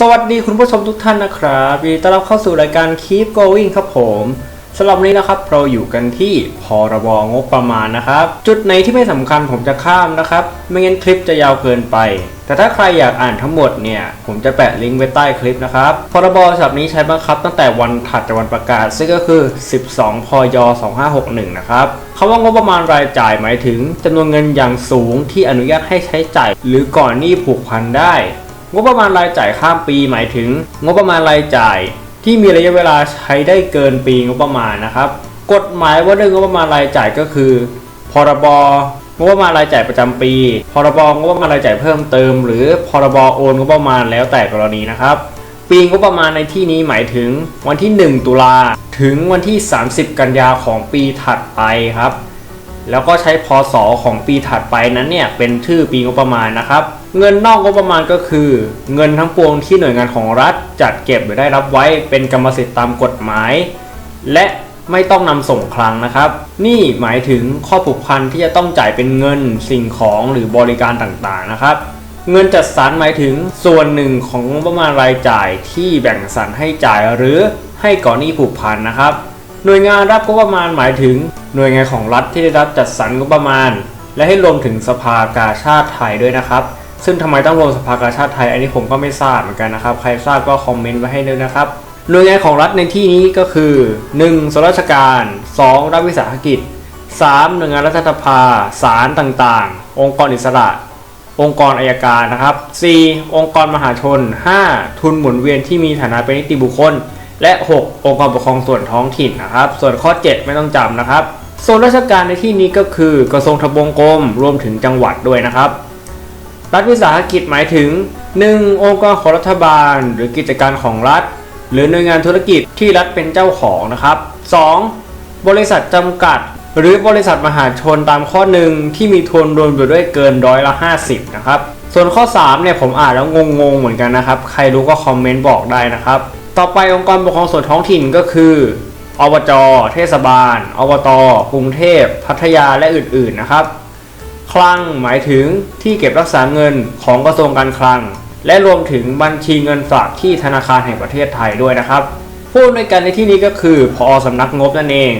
สวัสดีคุณผู้ชมทุกท่านนะครับยินดีต้อนรับเข้าสู่รายการ Keep Going ครับผมสำหรับนี้นะครับเราอยู่กันที่พรบงบประมาณนะครับ จุดไหนที่ไม่สำคัญผมจะข้ามนะครับ ไม่งั้นคลิปจะยาวเกินไป แต่ถ้าใครอยากอ่านทั้งหมดเนี่ย ผมจะแปะลิงก์ไว้ใต้คลิปนะครับพรบฉบับนี้ใช้บังคับตั้งแต่วันถัดจากวันประกาศ ซึ่งก็คือ 12 พย 2561 นะครับคำว่างบประมาณรายจ่ายหมายถึงจำนวนเงินอย่างสูงที่อนุญาตให้ใช้จ่าย หรือก่อนหนี้ผูกพันได้ งบประมาณรายจ่ายข้ามปีหมายถึง งบประมาณรายจ่าย ที่มีระยะเวลาใช้ได้เกินปีงบประมาณนะครับ กฎหมายว่าด้วยงบประมาณรายจ่ายก็คือ พรบงบประมาณรายจ่ายประจำปี พรบงบประมาณรายจ่ายเพิ่มเติม หรือพรบโอนงบประมาณแล้วแต่กรณีนะครับ ปีงบประมาณในที่นี้หมายถึงวันที่ 1 ตุลาถึงวันที่ 30 กันยาของปีถัดไปครับ แล้วก็ใช้พศของปีถัดไปนั้นเนี่ยเป็นชื่อปีงบประมาณนะครับ เงินนอกงบประมาณก็คือ เงินทั้งปวงที่หน่วยงานของรัฐจัดเก็บหรือได้รับไว้เป็นกรรมสิทธิ์ตามกฎหมาย และไม่ต้องนำส่งคลังนะครับ นี่หมายถึงข้อผูกพันที่จะต้องจ่ายเป็นเงินสิ่งของหรือบริการต่างๆนะครับ เงินจัดสรรหมายถึงส่วนหนึ่งของงบประมาณรายจ่ายที่แบ่งสรรให้จ่ายหรือให้ก่อนหนี้ผูกพันนะครับ หน่วยงานรับงบประมาณหมายถึง หน่วยงานของรัฐที่ได้รับจัดสรรงบประมาณ และให้รวมถึงสภากาชาติไทยด้วยนะครับ ซึ่งทำไมต้องรวมสภากาชาติไทย อันนี้ผมก็ไม่ทราบเหมือนกันนะครับ ใครทราบก็คอมเมนต์ไว้ให้ด้วยนะครับหน่วยงานของรัฐในที่นี้ก็คือ 1. ส่วนราชการ 2. รัฐวิสาหกิจ 3. หน่วยงานรัฐสภาศาลต่างๆ องค์กรอิสระ องค์กรอายการนะครับ 4. องค์กรมหาชน 5. ทุนหมุนเวียนที่มีฐานะเป็นนิติบุคคล และ 6 องค์กรปกครองส่วนท้องถิ่นนะครับ ส่วนข้อ 7 ไม่ต้องจำนะครับส่วนราชการในที่นี้ก็คือกระทรวงทบวงกรมรวมถึงจังหวัดด้วยนะครับ รัฐวิสาหกิจหมายถึง 1. องค์กรของรัฐบาล หรือกิจการของรัฐ หรือหน่วยงานธุรกิจที่รัฐเป็นเจ้าของนะครับ 2. บริษัทจำกัด หรือบริษัทมหาชนตามข้อหนึ่งที่มีทุนรวมอยู่ด้วยเกินร้อยละ 50 นะครับ ส่วนข้อ 3 เนี่ยผมอ่านแล้วงงๆเหมือนกันนะครับ ใครรู้ก็คอมเมนต์บอกได้นะครับ ต่อไปองค์กรปกครองส่วนท้องถิ่นก็คืออบจ เทศบาล อบต กรุงเทพ พัทยา และอื่น ๆ นะครับ คลังหมายถึงที่เก็บรักษาเงินของกระทรวงการคลัง และรวมถึงบัญชีเงินฝากที่ธนาคารแห่งประเทศไทยด้วยนะครับผู้อำนวยการในที่นี้ก็คือพอสำนักงบนั่นเอง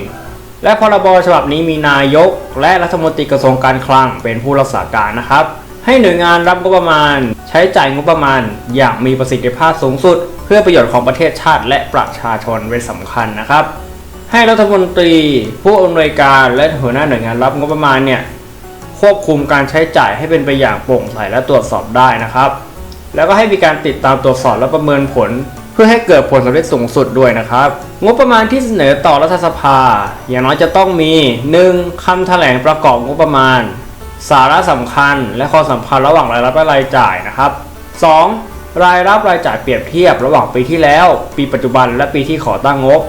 และพรบฉบับนี้มีนายก และรัฐมนตรีกระทรวงการคลังเป็นผู้รักษาการนะครับ ให้หน่วยงานรับงบประมาณ ใช้จ่ายงบประมาณ อย่างมีประสิทธิภาพสูงสุด เพื่อประโยชน์ของประเทศชาติ และประชาชนเป็นสำคัญนะครับ ให้รัฐมนตรี ผู้อำนวยการและหัวหน้าหน่วยงานรับงบประมาณเนี่ย ควบคุมการใช้จ่ายให้เป็นไปอย่างโปร่งใสและตรวจสอบได้นะครับ แล้วก็ให้มีการติดตามตรวจสอบและประเมินผล เพื่อให้เกิดผลสำเร็จสูงสุดด้วยนะครับ งบประมาณที่เสนอต่อรัฐสภา อย่างน้อยจะต้องมี 1. คำแถลงประกอบงบประมาณ สาระสำคัญ และข้อสัมพันธ์ระหว่างรายรับและรายจ่ายนะครับ 2. รายรับรายจ่ายเปรียบเทียบระหว่างปีที่แล้ว ปีปัจจุบันและปีที่ขอตั้งงบ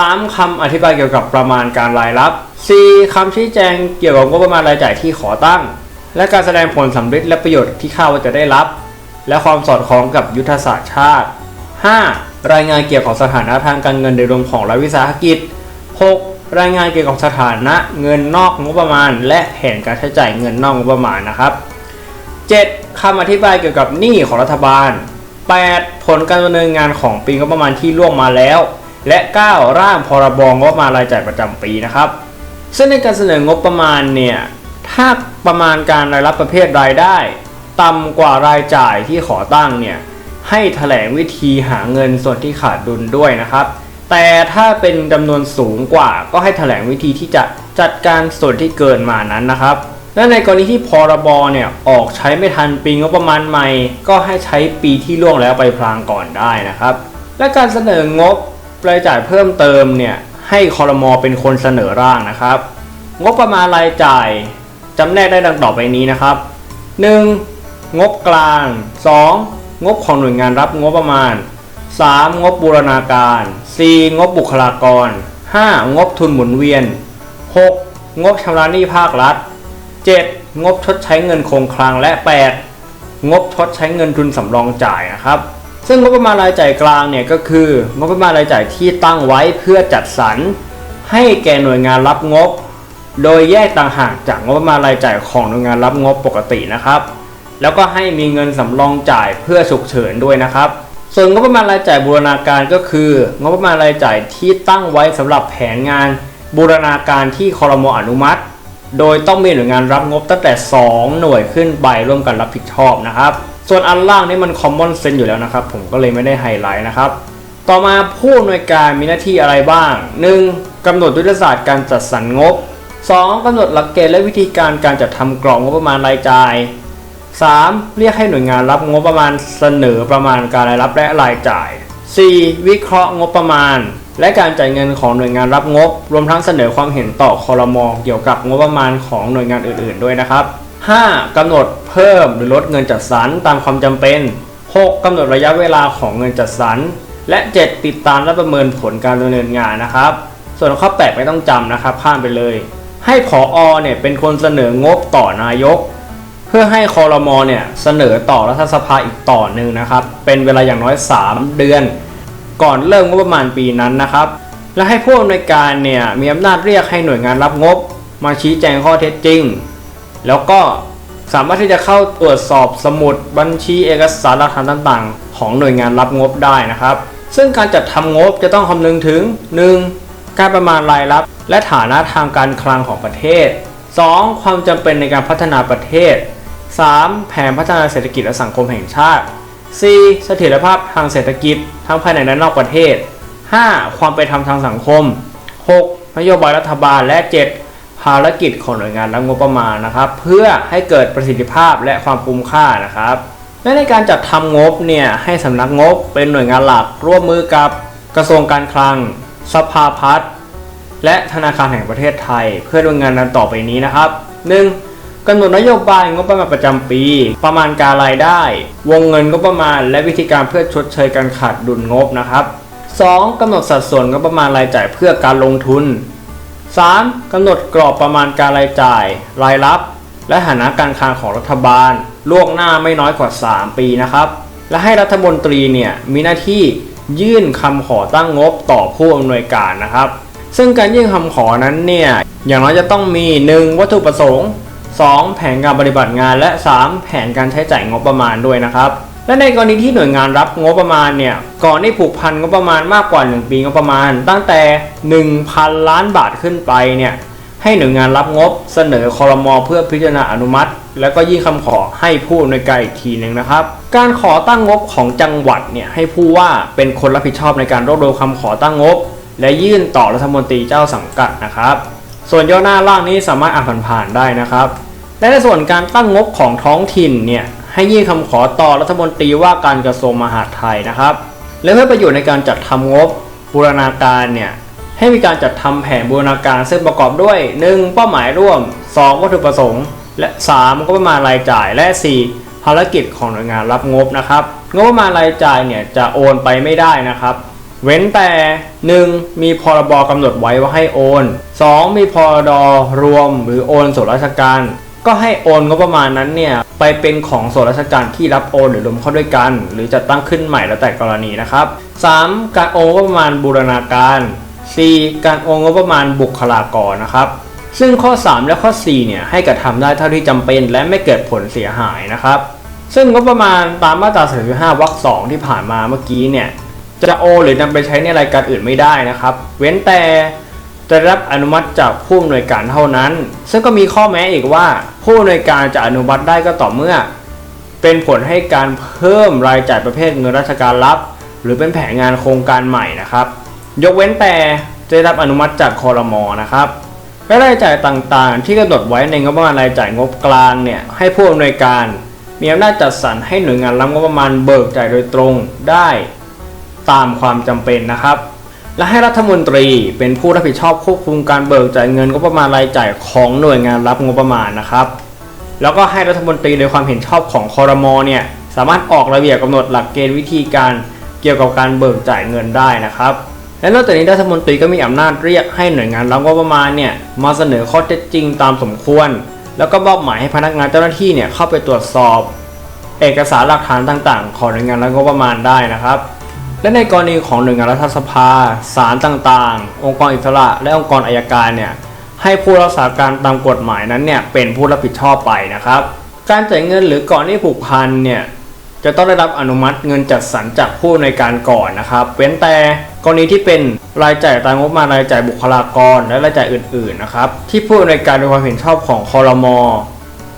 3. คำอธิบายเกี่ยวกับประมาณการรายรับ 4. คำชี้แจงเกี่ยวกับงบประมาณรายจ่ายที่ขอตั้ง และการแสดงผลสำเร็จและประโยชน์ที่คาว่าจะได้รับ และความสอดคล้องกับยุทธศาสตร์ชาติ 5. รายงานเกี่ยวกับสถานะทางการเงินโดยรวมของรัฐวิสาหกิจ 6. รายงานเกี่ยวกับสถานะเงินนอกงบประมาณ และแผนการใช้จ่ายเงินนอกงบประมาณนะครับ 7. คำอธิบายเกี่ยวกับหนี้ของรัฐบาล 8. ผลการดำเนินงานของปีงบประมาณที่ล่วงมาแล้ว และ 9. ร่างพรบงบประมาณรายจ่ายประจำปีนะครับ ซึ่งในการเสนองบประมาณเนี่ย ถ้าประมาณการรายรับประเภทรายได้ ต่ำกว่ารายจ่ายที่ขอตั้งเนี่ย ให้แถลงวิธีหาเงินส่วนที่ขาดดุลด้วยนะครับ แต่ถ้าเป็นจำนวนสูงกว่าก็ให้แถลงวิธีที่จะจัดการส่วนที่เกินมานั้นนะครับ และในกรณีที่พรบเนี่ยออกใช้ไม่ทันปีงบประมาณใหม่ ก็ให้ใช้ปีที่ล่วงแล้วไปพลางก่อนได้นะครับ และการเสนองบ รายจ่ายเพิ่มเติมเนี่ยให้คอรมอเป็นคนเสนอร่างนะครับ งบประมาณรายจ่ายจำแนกได้ดังต่อไปนี้นะครับ 1. งบกลาง 2. งบของหน่วยงานรับงบประมาณ 3. งบบูรณาการ 4. งบบุคลากร 5. งบทุนหมุนเวียน 6. งบชำระหนี้ภาครัฐ 7. งบชดใช้เงินคงคลังและ 8. งบชดใช้เงินทุนสำรองจ่ายนะครับ ซึ่งงบประมาณรายจ่ายกลางเนี่ยก็คืองบประมาณรายจ่ายที่ตั้งไว้เพื่อจัดสรรให้แก่หน่วยงานรับงบ โดยแยกต่างหากจากงบประมาณรายจ่ายของหน่วยงานรับงบปกตินะครับ แล้วก็ให้มีเงินสำรองจ่ายเพื่อฉุกเฉินด้วยนะครับ ส่วนงบประมาณรายจ่ายบูรณาการก็คือ งบประมาณรายจ่ายที่ตั้งไว้สำหรับแผนงานบูรณาการที่คอรมออนุมัติ โดยต้องมีหน่วยงานรับงบตั้งแต่ 2 หน่วยขึ้นไปร่วมกันรับผิดชอบนะครับ ส่วนอันล่างนี่มัน common sense อยู่แล้วนะครับผมก็เลยไม่ได้ไฮไลท์นะครับ ต่อมาผู้อำนวยการมีหน้าที่อะไรบ้าง 1. กำหนดยุทธศาสตร์การจัดสรรงบ 2. กำหนดหลักเกณฑ์และวิธีการการจัดทำกรอบงบประมาณรายจ่าย 3. เรียกให้หน่วยงานรับงบประมาณเสนอประมาณการรายรับและรายจ่าย 4. วิเคราะห์งบประมาณ และการจ่ายเงินของหน่วยงานรับงบ รวมทั้งเสนอความเห็นต่อคอรมอเกี่ยวกับงบประมาณของหน่วยงานอื่น ๆ ด้วยนะครับ 5. กำหนดเพิ่มหรือลดเงินจัดสรรตามความจำเป็น 6. กำหนดระยะเวลาของเงินจัดสรร และ 7. ติดตามและประเมินผลการดำเนินงานนะครับ ส่วนข้อ8ไม่ต้องจำนะครับข้ามไปเลย ให้ผออเนี่ยเป็นคนเสนองบต่อนายก เพื่อให้คอรมอเนี่ยเสนอต่อรัฐสภาอีกต่อหนึ่งนะครับ เป็นเวลาอย่างน้อย 3 เดือน ก่อนเริ่มงบประมาณปีนั้นนะครับ และให้ผู้อำนวยการเนี่ยมีอำนาจเรียกให้หน่วยงานรับงบ มาชี้แจงข้อเท็จจริง แล้วก็สามารถที่จะเข้าตรวจสอบสมุดบัญชีเอกสารหลักฐานต่างๆ ของหน่วยงานรับงบได้นะครับ ซึ่งการจัดทำงบจะต้องคำนึงถึง 1. การประมาณรายรับ และฐานะทางการคลังของประเทศ 2. ความจำเป็นในการพัฒนาประเทศ 3. แผนพัฒนาเศรษฐกิจและสังคมแห่งชาติ 4. เสถียรภาพทางเศรษฐกิจ ทั้งภายในและนอกประเทศ 5. ความเป็นธรรมทางสังคม 6. นโยบายรัฐบาลและ 7. ภารกิจของหน่วยงานรับงบประมาณนะครับ เพื่อให้เกิดประสิทธิภาพและความคุ้มค่านะครับ และในการจัดทำงบเนี่ยให้สำนักงบเป็นหน่วยงานหลักร่วมมือกับกระทรวงการคลัง สภาพัฒน์และธนาคารแห่งประเทศไทย เพื่อดำเนินงานดังต่อไปนี้นะครับ 1. กำหนดนโยบายงบประมาณประจำปี ประมาณการรายได้ วงเงินงบประมาณ และวิธีการเพื่อชดเชยการขาดดุลงบนะครับ 2. กำหนดสัดส่วนงบประมาณรายจ่ายเพื่อการลงทุน 3. กำหนดกรอบประมาณการรายจ่าย รายรับ และฐานะการคลังของรัฐบาล ล่วงหน้าไม่น้อยกว่า 3 ปีนะครับ และให้รัฐมนตรีเนี่ยมีหน้าที่ยื่นคำขอตั้งงบต่อผู้อำนวยการนะครับ ซึ่งการยื่นคำขอนั้นเนี่ยอย่างน้อยจะต้องมี 1. วัตถุประสงค์ 2. แผนการปฏิบัติงานและ 3. แผนการใช้จ่ายงบประมาณด้วยนะครับ และในกรณีที่หน่วยงานรับงบประมาณเนี่ยก่อนที่ผูกพันงบประมาณมากกว่า 1 ปีงบประมาณ ตั้งแต่ 1,000 ล้านบาทขึ้นไปเนี่ยให้หน่วยงานรับงบเสนอคอรมอเพื่อพิจารณาอนุมัติ แล้วก็ยื่นคำขอให้ผู้อำนวยการอีกทีหนึ่งนะครับ การขอตั้งงบของจังหวัดเนี่ยให้ผู้ว่าเป็นคนรับผิดชอบในการรวบรวมคำขอตั้งงบ และยื่นต่อรัฐมนตรีเจ้าสังกัดนะครับ ส่วนย่อหน้าล่างนี้สามารถอ่านผ่านๆได้นะครับและในส่วนการตั้งงบของท้องถิ่นเนี่ย ให้ยื่นคำขอต่อรัฐมนตรีว่าการกระทรวงมหาดไทยนะครับ และเพื่อประโยชน์ในการจัดทำงบบูรณาการเนี่ยให้มีการจัดทำแผนบูรณาการซึ่งประกอบด้วย 1. เป้าหมายร่วม 2. วัตถุประสงค์ และ 3. งบประมาณรายจ่ายและ 4. ภารกิจของหน่วยงานรับงบนะครับงบประมาณรายจ่ายเนี่ยจะโอนไปไม่ได้นะครับ เว้นแต่ 1. มีพรบกำหนดไว้ว่าให้โอน 2. มีพรดรวมหรือโอนส่วนราชการ ก็ให้โอนงบประมาณนั้นเนี่ยไปเป็นของส่วนราชการที่รับโอนหรือรวมเข้าด้วยกัน หรือจัดตั้งขึ้นใหม่แล้วแต่กรณีนะครับ 3. การโอนงบประมาณบูรณาการ 4. การโอนงบประมาณบุคลากรนะครับ ซึ่งข้อ 3 และข้อ 4 เนี่ยให้กระทำได้เท่าที่จำเป็น และไม่เกิดผลเสียหายนะครับ ซึ่งงบประมาณตามมาตรา35วรรค2ที่ผ่านมาเมื่อกี้เนี่ยจะโอนหรือนำไปใช้ในรายการอื่นไม่ได้นะครับ เว้นแต่ จะได้รับอนุมัติจากผู้อำนวยการเท่านั้น ซึ่งก็มีข้อแม้อีกว่า ผู้อำนวยการจะอนุมัติได้ก็ต่อเมื่อ เป็นผลให้การเพิ่มรายจ่ายประเภทเงินราชการรับ หรือเป็นแผนงานโครงการใหม่นะครับ ยกเว้นแต่จะได้รับอนุมัติจากคอรมอนะครับและรายจ่ายต่างๆ ที่กำหนดไว้ในงบประมาณรายจ่ายงบกลางเนี่ยให้ผู้อำนวยการ มีอำนาจจัดสรรให้หน่วยงานรับงบประมาณเบิกจ่ายโดยตรงได้ ตามความจำเป็นนะครับ และให้รัฐมนตรีเป็นผู้รับผิดชอบควบคุมการเบิกจ่ายเงินงบประมาณรายจ่ายของหน่วยงานรับงบประมาณนะครับ แล้วก็ให้รัฐมนตรีโดยความเห็นชอบของคอรมอเนี่ยสามารถออกระเบียบกำหนดหลักเกณฑ์วิธีการเกี่ยวกับการเบิกจ่ายเงินได้นะครับ และนอกจากนี้รัฐมนตรีก็มีอำนาจเรียกให้หน่วยงานรับงบประมาณเนี่ยมาเสนอข้อเท็จจริงตามสมควร แล้วก็มอบหมายให้พนักงานเจ้าหน้าที่เนี่ยเข้าไปตรวจสอบ เอกสารหลักฐานต่างๆ ของหน่วยงานรับงบประมาณได้นะครับ และในกรณีของหน่วยงานรัฐสภาศาลต่างๆ องค์กรอิสระ และองค์กรอายการเนี่ยให้ผู้รักษาการตามกฎหมายนั้นเนี่ยเป็นผู้รับผิดชอบไปนะครับ การจ่ายเงินหรือก่อนที่ผูกพันเนี่ยจะต้องได้รับอนุมัติเงินจัดสรรจากผู้อำนการก่อนนะครับเว้นแต่กรณีที่เป็นรายจ่ายตามงบระมารายจ่ายบุคลากร และรายจ่ายอื่นๆนะครับที่ผู้อำนการโดยความเห็นชอบของคอรมอ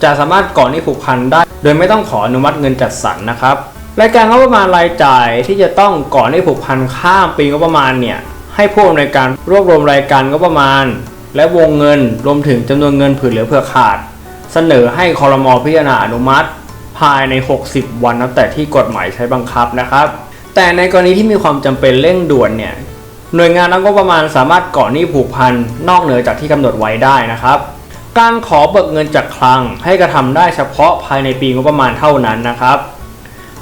จะสามารถก่อนหนี้ผูกพันได้ โดยไม่ต้องขออนุมัติเงินจัดสรรนะครับ รายการงบประมาณรายจ่ายที่จะต้องก่อนหนี้ผูกพันข้ามปีงบประมาณเนี่ยให้ผู้อำนวยการรวบรวมรายการงบประมาณ และวงเงินรวมถึงจำนวนเงินผื่อเหลือเผื่อขาด เสนอให้คอรมอพิจารณาอนุมัติ ภายใน 60 วันนับแต่ที่กฎหมายใช้บังคับนะครับ แต่ในกรณีที่มีความจำเป็นเร่งด่วนเนี่ยหน่วยงานรับงบประมาณสามารถก่อหนี้ผูกพันนอกเหนือจากที่กำหนดไว้ได้นะครับ การขอเบิกเงินจากคลังให้กระทำได้เฉพาะภายในปีงบประมาณเท่านั้นนะครับ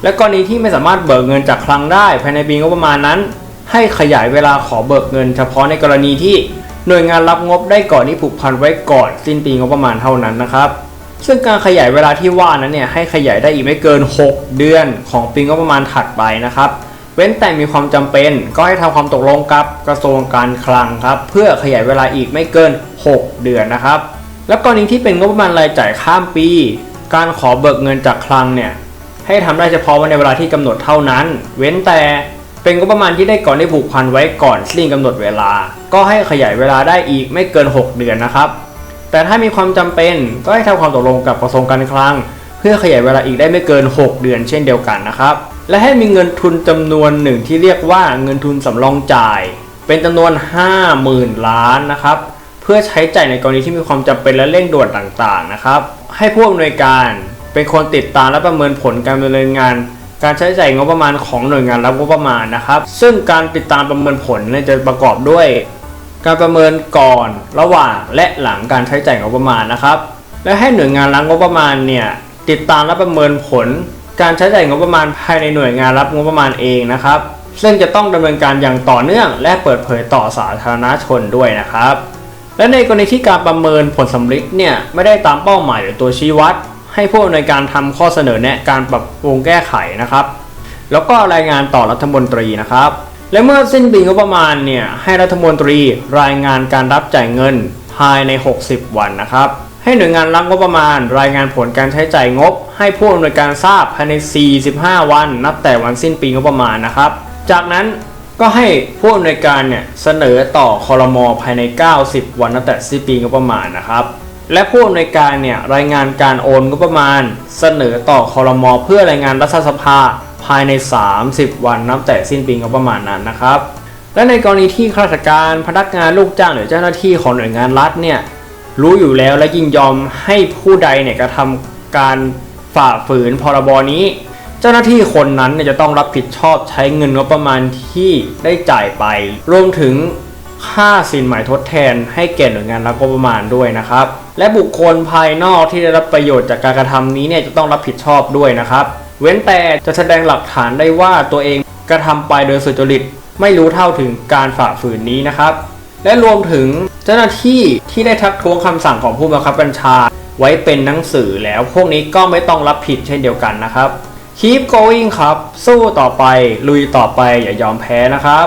และกรณีที่ไม่สามารถเบิกเงินจากคลังได้ ภายในปีงบประมาณนั้น ให้ขยายเวลาขอเบิกเงิน เฉพาะในกรณีที่หน่วยงานรับงบได้ก่อนหนี้ผูกพันไว้ก่อนสิ้นปีงบประมาณเท่านั้นนะครับ ซึ่งการขยายเวลาที่ว่านั้นเนี่ยให้ขยายได้อีกไม่เกิน 6 เดือนของปีงบประมาณถัดไปนะครับ เว้นแต่มีความจำเป็นก็ให้ทำความตกลงกับกระทรวงการคลังครับ เพื่อขยายเวลาอีกไม่เกิน 6 เดือนนะครับ แล้วกรณีที่เป็นงบประมาณรายจ่ายข้ามปี การขอเบิกเงินจากคลังเนี่ย ให้ทำได้เฉพาะในเวลาที่กำหนดเท่านั้น เว้นแต่เป็นงบประมาณที่ได้ก่อนได้ผูกพันไว้ก่อนสิ้นกำหนดเวลา ก็ให้ขยายเวลาได้อีกไม่เกิน 6 เดือนนะครับ แต่ถ้ามีความจำเป็นก็ให้ทำความตกลงกับกระทรวงการคลัง เพื่อขยายเวลาอีกได้ไม่เกิน 6 เดือนเช่นเดียวกันนะครับ และให้มีเงินทุนจำนวนหนึ่งที่เรียกว่าเงินทุนสำรองจ่าย เป็นจำนวน 50,000 ล้านนะครับเพื่อใช้จ่ายในกรณีที่มีความจำเป็นและเร่งด่วนต่างๆนะครับ ให้ผู้อำนวยการ เป็นคนติดตามและประเมินผลการดำเนินงาน การใช้จ่ายงบประมาณของหน่วยงานรับงบประมาณนะครับ ซึ่งการติดตามประเมินผลเนี่ยจะประกอบด้วย การประเมินก่อนระหว่างและหลังการใช้จ่ายงบประมาณนะครับ และให้หน่วยงานรับงบประมาณเนี่ยติดตามและประเมินผล การใช้จ่ายงบประมาณภายในหน่วยงานรับงบประมาณเองนะครับ ซึ่งจะต้องดำเนินการอย่างต่อเนื่อง และเปิดเผยต่อสาธารณชนด้วยนะครับ และในกรณีที่การประเมินผลสำลิดเนี่ยไม่ได้ตามเป้าหมายหรือตัวชี้วัด ให้ผู้อำนวยการทำข้อเสนอแนะการปรับปรุงแก้ไขนะครับ แล้วก็รายงานต่อรัฐมนตรีนะครับ และเมื่อสิ้นปีงบประมาณเนี่ยให้รัฐมนตรีรายงานการรับจ่ายเงินภายใน 60 วันนะครับ ให้หน่วยงานรับงบประมาณ รายงานผลการใช้จ่ายงบ ให้ผู้อำนวยการทราบภายใน 45 วัน นับแต่วันสิ้นปีงบประมาณนะครับ จากนั้นก็ให้ผู้อำนวยการเนี่ยเสนอต่อคอรมอภายใน 90 วันนับแต่สิ้นปีงบประมาณนะครับ และผู้อำนวยการเนี่ยรายงานการโอนงบประมาณ เสนอต่อคอรมอเพื่อรายงานรัฐสภาภายใน 30 วันนับแต่สิ้นปีงบประมาณนั้นนะครับ และในกรณีที่ข้าราชการพนักงานลูกจ้างหรือเจ้าหน้าที่ของหน่วยงานรัฐเนี่ยรู้อยู่แล้วและยินยอมให้ผู้ใดเนี่ยกระทำการฝ่าฝืนพรบนี้ เจ้าหน้าที่คนนั้นเนี่ยจะต้องรับผิดชอบใช้เงินงบประมาณที่ได้จ่ายไป รวมถึง ค่าสินหม่ทดแทนให้แก่หน่วยงานรับงบประมาณด้วยนะครับ และบุคคลภายนอกที่ได้รับประโยชน์จากการกระทำนี้เนี่ยจะต้องรับผิดชอบด้วยนะครับ เว้นแต่จะแสดงหลักฐานได้ว่าตัวเองกระทำไปโดยสุจริต ไม่รู้เท่าถึงการฝ่าฝืนนี้นะครับ และรวมถึงเจ้าหน้าที่ที่ได้ทักท้วงคำสั่งของผู้บังคับบัญชา ไว้เป็นหนังสือแล้วพวกนี้ก็ไม่ต้องรับผิดเช่นเดียวกันนะครับ Keep going ครับ สู้ต่อไป ลุยต่อไปอย่ายอมแพ้นะครับ